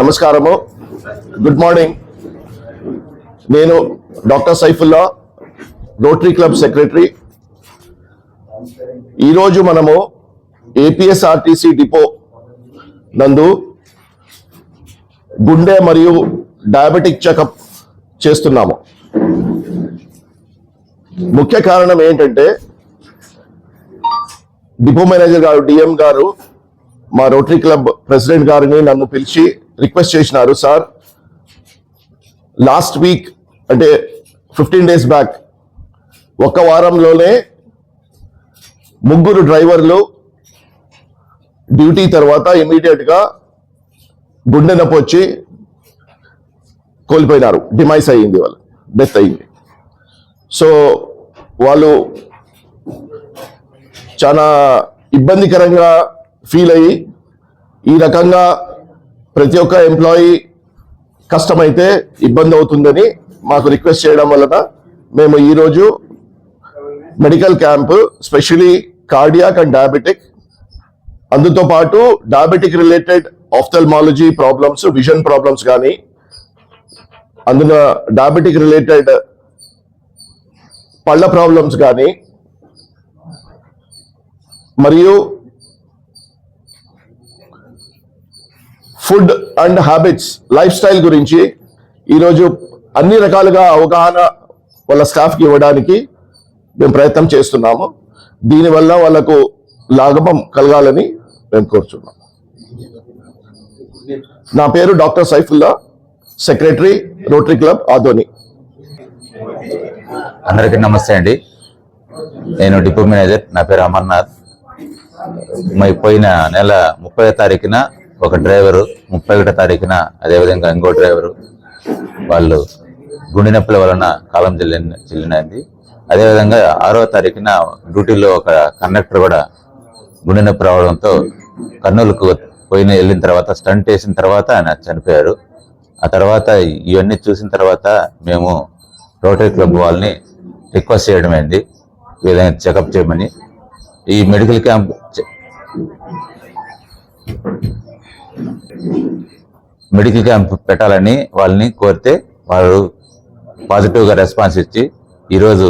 నమస్కారము. Good morning నేను doctor Saifulla rotary club secretary ఈరోజు మనము ఏపీఎస్ఆర్టీసీ డిపో నందు గుండె మరియు డయాబెటిక్ చెకప్ చేస్తున్నాము. ముఖ్య కారణం ఏంటంటే డిపో మేనేజర్ గారు డిఎం గారు మా రోటరీ క్లబ్ ప్రెసిడెంట్ గారిని నన్ను పిలిచి రిక్వెస్ట్ చేసినారు సార్ లాస్ట్ వీక్ అంటే ఫిఫ్టీన్ డేస్ బ్యాక్ ఒక వారంలోనే ముగ్గురు డ్రైవర్లు డ్యూటీ తర్వాత ఇమీడియట్గా గుండె నొప్పి వచ్చి కోల్పోయినారు. డిమైస్ అయ్యింది వాళ్ళు డెత్ అయ్యింది. సో వాళ్ళు చాలా ఇబ్బందికరంగా ఫీల్ అయ్యి ఈ రకంగా ప్రతి ఒక్క ఎంప్లాయీ కష్టమైతే ఇబ్బంది అవుతుందని మాకు రిక్వెస్ట్ చేయడం వలన మేము ఈరోజు medical camp specially cardiac and diabetic అందుతో పాటు diabetic related ophthalmology problems vision problems కానీ అందున డయాబెటిక్ రిలేటెడ్ పళ్ళ ప్రాబ్లమ్స్ కానీ మరియు food and habits life style గురించి ఈరోజు అన్ని రకాలుగా అవగాహన వాళ్ళ స్టాఫ్కి ఇవ్వడానికి మేము ప్రయత్నం చేస్తున్నాము. దీనివల్ల వాళ్ళకు లాభం కలగాలని మేము కోరుచున్నాం. నా పేరు doctor Saifulla secretary rotary club Adoni అందరికీ నమస్తే అండి. నేను డిపో మేనేజర్ నా పేరు అమర్నాథ్. మరి పోయిన నెల ముప్పై తారీఖున ఒక డ్రైవరు ముప్పై ఒకటో తారీఖున అదేవిధంగా ఇంకో డ్రైవరు వాళ్ళు గుండె నొప్పుల వలన కాలం చెల్లిన చెల్లినది. అదేవిధంగా ఆరో తారీఖున డ్యూటీలో ఒక కండక్టర్ కూడా గుండె నొప్పి రావడంతో కర్నూలుకు పోయిన వెళ్ళిన తర్వాత స్టంట్ వేసిన తర్వాత ఆయన చనిపోయారు. ఆ తర్వాత ఇవన్నీ చూసిన తర్వాత మేము రోటరీ క్లబ్ వాళ్ళని రిక్వెస్ట్ చేయడమైంది వీళ్ళని చెకప్ చేయమని. ఈ మెడికల్ క్యాంప్ మెడికల్ క్యాంప్ పెట్టాలని వాళ్ళని కోరితే వాళ్ళు పాజిటివ్గా రెస్పాన్స్ ఇచ్చి ఈరోజు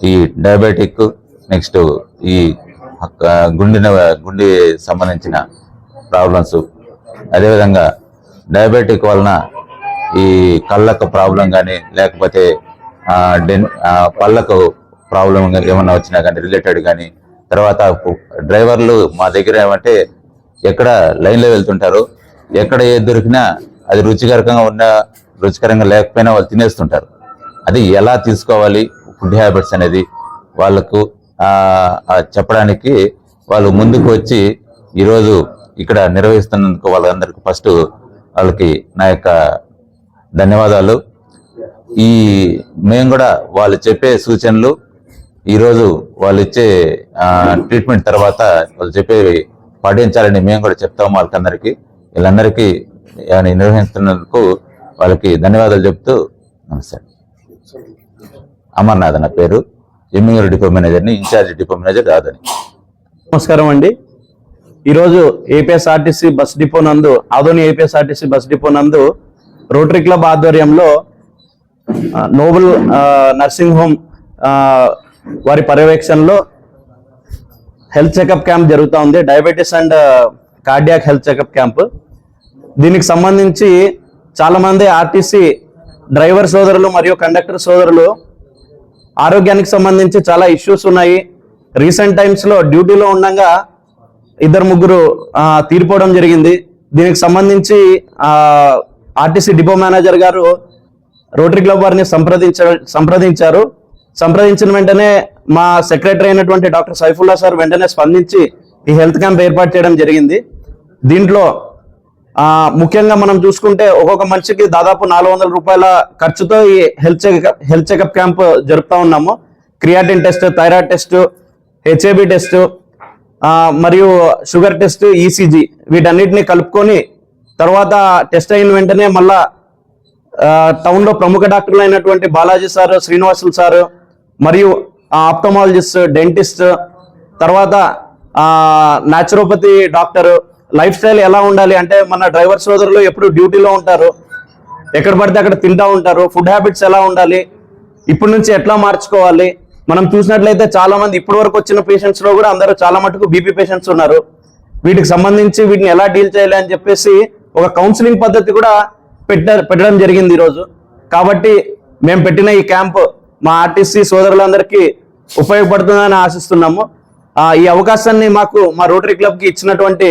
ఈ డయాబెటిక్ నెక్స్ట్ ఈ ఆ, గుండె గుండె సంబంధించిన ప్రాబ్లమ్స్. అదేవిధంగా డయాబెటిక్ వలన ఈ కళ్ళకు ప్రాబ్లం కానీ లేకపోతే డెన్ ఆ, పళ్ళకు ప్రాబ్లం ఏమన్నా వచ్చినా కానీ రిలేటెడ్ కానీ తర్వాత డ్రైవర్లు మా దగ్గర ఏమంటే ఎక్కడ లైన్లో వెళ్తుంటారు ఎక్కడ ఏది దొరికినా అది రుచికరంగా ఉన్నా రుచికరంగా లేకపోయినా వాళ్ళు తినేస్తుంటారు. అది ఎలా తీసుకోవాలి ఫుడ్ హ్యాబిట్స్ అనేది వాళ్ళకు చెప్పడానికి వాళ్ళు ముందుకు వచ్చి ఈరోజు ఇక్కడ నిర్వహిస్తున్నందుకు వాళ్ళందరికీ ఫస్ట్ వాళ్ళకి నా యొక్క ధన్యవాదాలు. ఈ మేము కూడా వాళ్ళు చెప్పే సూచనలు ఈరోజు వాళ్ళు ఇచ్చే ట్రీట్మెంట్ తర్వాత వాళ్ళు చెప్పేవి పాటించాలని మేము కూడా చెప్తాము వాళ్ళకందరికీ. వీళ్ళందరికీ నిర్వహిస్తున్నందుకు వాళ్ళకి ధన్యవాదాలు చెప్తూ నమస్తే. అమర్నాథ్ నా పేరు. ఎమ్మింగూరు డిపో మేనేజర్ని ఇన్ఛార్జ్ డిపో మేనేజర్ రాదని నమస్కారం అండి. ఈరోజు ఏపీఎస్ఆర్టీసీ బస్ డిపో నందు ఆధుని ఏపీఎస్ఆర్టీసీ బస్ డిపో నందు రోటరీ క్లబ్ ఆధ్వర్యంలో నోబుల్ నర్సింగ్ హోమ్ వారి పర్యవేక్షణలో హెల్త్ చెకప్ క్యాంప్ జరుగుతూ ఉంది. Diabetes and cardiac health checkup camp. దీనికి సంబంధించి చాలామంది ఆర్టీసీ డ్రైవర్ సోదరులు మరియు కండక్టర్ సోదరులు ఆరోగ్యానికి సంబంధించి చాలా ఇష్యూస్ ఉన్నాయి. రీసెంట్ టైమ్స్లో డ్యూటీలో ఉండగా ఇద్దరు ముగ్గురు తీరిపోవడం జరిగింది. దీనికి సంబంధించి ఆర్టీసీ డిపో మేనేజర్ గారు రోటరీ క్లబ్ వారిని సంప్రదించ సంప్రదించారు. సంప్రదించిన వెంటనే మా సెక్రటరీ అయినటువంటి డాక్టర్ సైఫుల్లా సార్ వెంటనే స్పందించి ఈ హెల్త్ క్యాంప్ ఏర్పాటు చేయడం జరిగింది. దీంట్లో ముఖ్యంగా మనం చూసుకుంటే ఒక్కొక్క మనిషికి దాదాపు నాలుగు వందల రూపాయల ఖర్చుతో ఈ health checkup health checkup camp జరుపుతా ఉన్నాము. Creatinine test thyroid test HAB test మరియు షుగర్ టెస్ట్ ఈసీజీ వీటన్నిటిని కలుపుకొని తర్వాత టెస్ట్ అయిన వెంటనే మళ్ళా టౌన్లో ప్రముఖ డాక్టర్లు అయినటువంటి బాలాజీ సార్ శ్రీనివాసులు సారు మరియు ఆప్టమాలజిస్ట్ డెంటిస్ట్ తర్వాత నాచురోపతి డాక్టర్ లైఫ్ స్టైల్ ఎలా ఉండాలి అంటే మన డ్రైవర్ సోదరులు ఎప్పుడు డ్యూటీలో ఉంటారు ఎక్కడ పడితే అక్కడ తింటా ఉంటారు ఫుడ్ హ్యాబిట్స్ ఎలా ఉండాలి ఇప్పటి నుంచి ఎట్లా మార్చుకోవాలి మనం చూసినట్లయితే చాలా మంది ఇప్పటి వరకు వచ్చిన పేషెంట్స్లో కూడా అందరూ చాలా మటుకు బీపీ పేషెంట్స్ ఉన్నారు. వీటికి సంబంధించి వీటిని ఎలా డీల్ చేయాలి అని చెప్పేసి ఒక కౌన్సిలింగ్ పద్ధతి కూడా పెట్ట పెట్టడం జరిగింది ఈరోజు. కాబట్టి మేము పెట్టిన ఈ క్యాంప్ మా ఆర్టీసీ సోదరులందరికీ ఉపయోగపడుతుందని ఆశిస్తున్నాము. ఈ అవకాశాన్ని మాకు మా రోటరీ క్లబ్కి ఇచ్చినటువంటి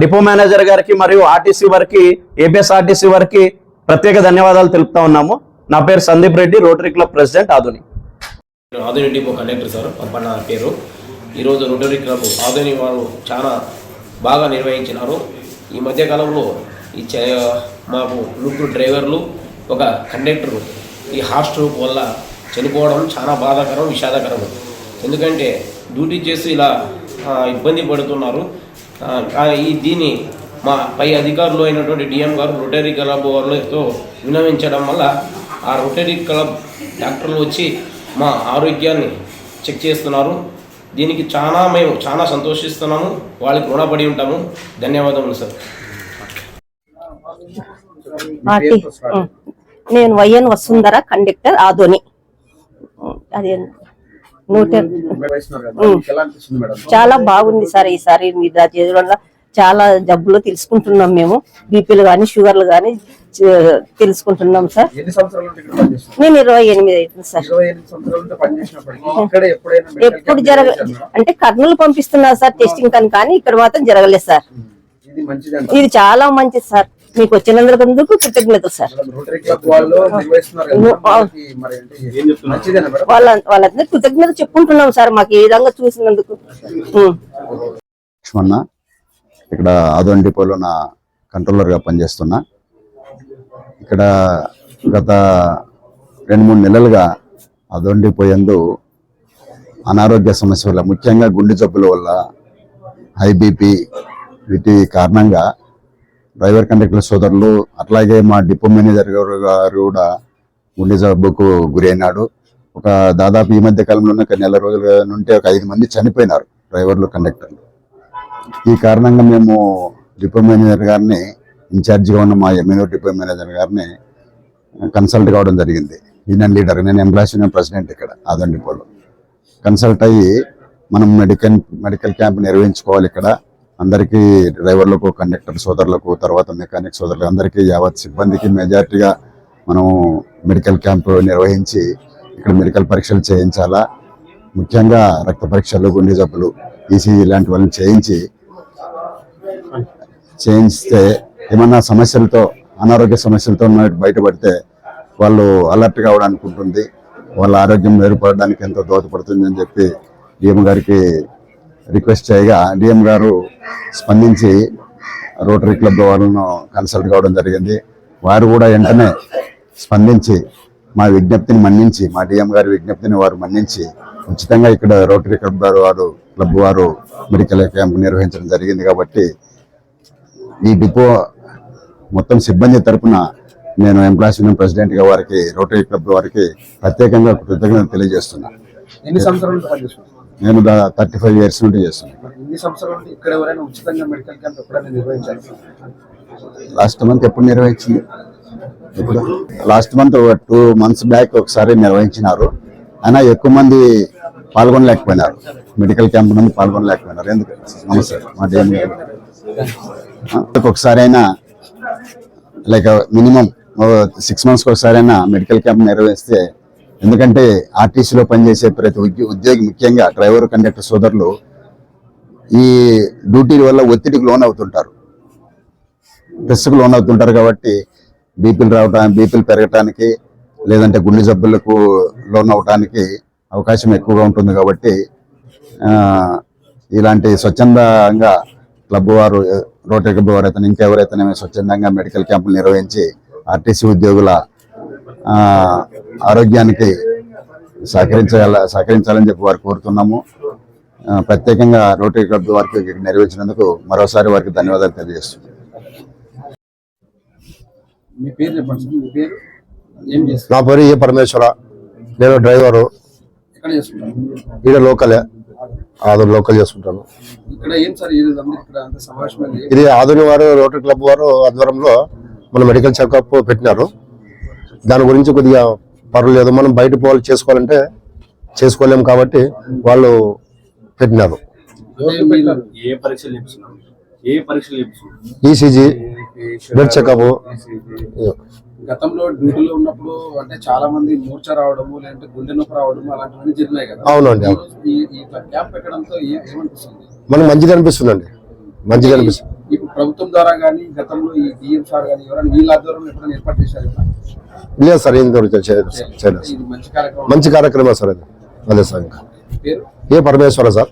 డిపో మేనేజర్ గారికి మరియు ఆర్టీసీ వారికి ఏపీఎస్ఆర్టీసీ వారికి ప్రత్యేక ధన్యవాదాలు తెలుపుతా ఉన్నాము. నా పేరు Sandeep Reddy rotary club president Adoni. Adoni depot conductor sir Pampanna పేరు. ఈరోజు రోటరీ క్లబ్ ఆధుని వారు చాలా బాగా నిర్వహించినారు. ఈ మధ్యకాలంలో ఈ మాకు ముగ్గురు డ్రైవర్లు ఒక కండక్టర్ ఈ హార్ట్ స్ట్రోక్ వల్ల చనిపోవడం చాలా బాధాకరం విషాదకరం. ఎందుకంటే డ్యూటీ చేసి ఇలా ఇబ్బంది పడుతున్నారు. ఈ దీన్ని మా పై అధికారులు అయినటువంటి డిఎం గారు రొటరీ క్లబ్ వాళ్ళతో వినవించడం వల్ల ఆ రొటరీ క్లబ్ డాక్టర్లు వచ్చి మా ఆరోగ్యాన్ని చెక్ చేస్తున్నారు. దీనికి చాలా మేము చాలా సంతోషిస్తున్నాము. వాళ్ళకి రుణపడి ఉంటాము. ధన్యవాదములు సార్. నేను వైఎన్ వసుంధర కండక్టర్ ఆధోని అది నూట ఉం. చాలా బాగుంది సార్ ఈసారి మీరు చేయడం వల్ల చాలా జబ్బులు తెలుసుకుంటున్నాం మేము. బీపీలు కానీ షుగర్లు కానీ తెలుసుకుంటున్నాం సార్. ఎన్ని సంవత్సరాల నుండి ఇక్కడ పనిచేస్తున్నారు నేను ఇరవై ఎనిమిది అవుతుంది సార్. ఎప్పుడు జరగ? అంటే కర్నూలు పంపిస్తున్నారు సార్ టెస్టింగ్ కానీ కానీ ఇక్కడ మాత్రం జరగలేదు సార్. ఇది చాలా మంచిది సార్. మీకు వచ్చినందుకు కృతజ్ఞతలు సార్. వాళ్ళు వాళ్ళందరూ కృతజ్ఞత చెప్పుకుంటున్నాం సార్ మాకు ఈ విధంగా చూసినందుకు. లక్ష్మణ ఇక్కడ ఆదోన్ డిపోలో నా కంట్రోలర్గా పనిచేస్తున్నా. ఇక్కడ గత రెండు మూడు నెలలుగా ఆదోన్ డిపో యందు అనారోగ్య సమస్య వల్ల ముఖ్యంగా గుండె జబ్బుల వల్ల హై బీపీ వీటి కారణంగా డ్రైవర్ కండక్టర్ సోదరులు అట్లాగే మా డిపో మేనేజర్ గారు గారు కూడా గుండె జబ్బుకు గురైనాడు. ఒక దాదాపు ఈ మధ్య కాలంలోనే ఒక నెల రోజుల నుండి ఒక ఐదు మంది చనిపోయినారు డ్రైవర్లు కండక్టర్లు. ఈ కారణంగా మేము డిపో మేనేజర్ గారిని ఇన్ఛార్జిగా ఉన్న మా ఎంఎన్ఓ డిపో మేనేజర్ గారిని కన్సల్ట్ కావడం జరిగింది. యూనియన్ లీడర్ నేను ఎంప్లాయీస్ యూనియన్ ప్రెసిడెంట్ ఇక్కడ ఆదోన్ డిపోలో కన్సల్ట్ అయ్యి మనం మెడికల్ మెడికల్ క్యాంప్ నిర్వహించుకోవాలి ఇక్కడ. అందరికీ డ్రైవర్లకు కండక్టర్ సోదరులకు తర్వాత మెకానిక్ సోదరులకు అందరికీ యావత్ సిబ్బందికి మెజార్టీగా మనం మెడికల్ క్యాంప్ నిర్వహించి ఇక్కడ మెడికల్ పరీక్షలు చేయించాలా? ముఖ్యంగా రక్త పరీక్షలు గుండె జబ్బులు ఈసీజీ ఇలాంటి వాళ్ళని చేయించి చేయించితే ఏమన్నా సమస్యలతో అనారోగ్య సమస్యలతో బయటపడితే వాళ్ళు అలర్ట్గా అవడానికి ఉంటుంది వాళ్ళ ఆరోగ్యం మెరుగుపడడానికి ఎంతో దోహదపడుతుంది అని చెప్పి డిఎం గారికి రిక్వెస్ట్ చేయగా డిఎం గారు స్పందించి రోటరీ క్లబ్ వాళ్ళను కన్సల్ట్ కావడం జరిగింది. వారు కూడా వెంటనే స్పందించి మా విజ్ఞప్తిని మన్నించి మా డిఎం గారి విజ్ఞప్తిని వారు మన్నించి ఉచితంగా ఇక్కడ రోటరీ క్లబ్ వారు వారు క్లబ్ వారు మెడికల్ క్యాంప్ నిర్వహించడం జరిగింది కాబట్టి ఈ డిపో మొత్తం సిబ్బంది తరపున నేను ఎంప్లాయీస్ యూనియన్ ప్రెసిడెంట్గా వారికి రోటరీ క్లబ్ వారికి ప్రత్యేకంగా కృతజ్ఞత తెలియజేస్తున్నాను నేను థర్టీ ఫైవ్ ఇయర్స్ నుండి చేస్తున్నాను లాస్ట్ మంత్ ఎప్పుడు నిర్వహించింది? ఎప్పుడు? Last month two months back ఒకసారి నిర్వహించినారు. అయినా ఎక్కువ మంది పాల్గొనలేకపోయినారు. మెడికల్ క్యాంప్ నుండి పాల్గొనలేకపోయినారు. ఎందుకు? నమస్తే మా ఆ, ఒకసారి అయినా లైక్ మినిమం సిక్స్ మంత్స్కి ఒకసారి అయినా మెడికల్ క్యాంప్ నిర్వహిస్తే ఎందుకంటే ఆర్టీసీలో పనిచేసే ప్రతి ఉద్యోగి ముఖ్యంగా డ్రైవర్ కండక్టర్ సోదరులు ఈ డ్యూటీ వల్ల ఒత్తిడికి లోన్ అవుతుంటారు. స్ట్రెస్కి లోన్ అవుతుంటారు కాబట్టి బీపీలు రావడానికి బీపీలు పెరగటానికి లేదంటే గుండె జబ్బులకు లోన్ అవడానికి అవకాశం ఎక్కువగా ఉంటుంది కాబట్టి ఇలాంటి స్వచ్ఛందంగా క్లబ్ వారు రోటరీ క్లబ్ వారు అయితే ఇంకెవరైతేనే స్వచ్ఛందంగా మెడికల్ క్యాంపులు నిర్వహించి ఆర్టీసీ ఉద్యోగుల ఆరోగ్యానికి సహకరించాల సహకరించాలని చెప్పి వారు కోరుతున్నాము. ప్రత్యేకంగా రోటరీ క్లబ్ వారికి ఇక్కడ నిర్వహించినందుకు మరోసారి వారికి ధన్యవాదాలు తెలియజేస్తున్నాను మీ పేరు చెప్పండి సార్ మీ పేరు? ఏం చేస్తారు? నా పేరు ఏ పరమేశ్వర నేను డ్రైవరు. ఎక్కడ ఈడ లోకలే ఆదోని లోకల్ చేసుకుంటాను ఇక్కడ ఏం సార్ ఇది అందరు ఇక్కడ అంత ఇది వారు రోటరీ క్లబ్ వారు ఆధ్వర్యంలో మన మెడికల్ చెకప్ పెట్టినారు. దాని గురించి కొద్దిగా పర్వాలేదు. మనం బయట పోవాలి చేసుకోవాలంటే చేసుకోలేము కాబట్టి వాళ్ళు పెట్టినారు. ఈసీజీ బ్లడ్ చెకప్ గతంలో డ్యూటీలో ఉన్నప్పుడు అంటే చాలా మంది మూర్ఛ రావడము లేదంటే గుండె నొప్పి రావడము అలాంటివన్నీ జరిగినాయి కదా. అవునండి, మనకు మంచిగా అనిపిస్తుందండి. మంచిగా అనిపిస్తుంది. ప్రభుత్వం ద్వారా కానీ గతంలో ఈ డిఎం సార్ కానీ ఎవరైనా వీళ్ళ ఆధ్వర్యంలో ఎప్పుడైనా ఏర్పాటు చేశారు? లేదు సార్ ఏం మంచి కార్యక్రమం. మంచి కార్యక్రమం సార్ అది. అదే sir A Parameshwara sir?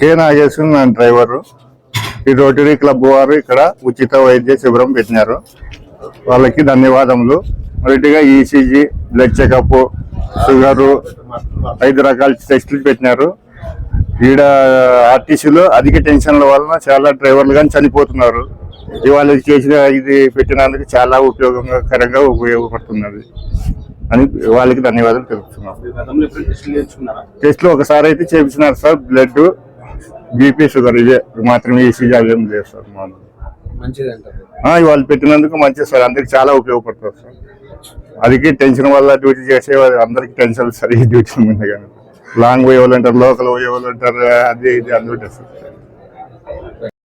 K Nageshwara నా డ్రైవరు. ఈ రోటరీ క్లబ్ వారు ఇక్కడ ఉచిత వైద్య శిబిరం పెట్టినారు. వాళ్ళకి ధన్యవాదములు. మొదటిగా ఈసీజీ బ్లడ్ చెకప్ షుగరు ఐదు రకాల టెస్టులు పెట్టినారు. ఈడ ఆర్టీసీలో అధిక టెన్షన్ల వలన చాలా డ్రైవర్లు కానీ చనిపోతున్నారు. ఇవాళ ఇది చేసిన ఇది పెట్టినందుకు చాలా ఉపయోగకరంగా ఉపయోగపడుతున్నది. అని వాళ్ళకి ధన్యవాదాలు తెలుపుతున్నాం. టెస్టులు చేయించుకున్నారా? టెస్ట్లో ఒకసారి అయితే చేపించినారు సార్. బ్లడ్ బీపీ షుగర్ ఇవే మాత్రమే ఈసీజీ అవి ఏం లేదు సార్ మామూలు ఇవాళ పెట్టినందుకు మంచిది సార్. అందరికి చాలా ఉపయోగపడుతుంది సార్. అదికి టెన్షన్ వల్ల డ్యూటీ చేసే అందరికి టెన్షన్ సార్ ఈ డ్యూటీ ఉంది కానీ. లాంగ్ పోయే వాళ్ళు ఉంటారు లోకల్ పోయే వాళ్ళు ఉంటారు అది ఇది అందుకుంటారు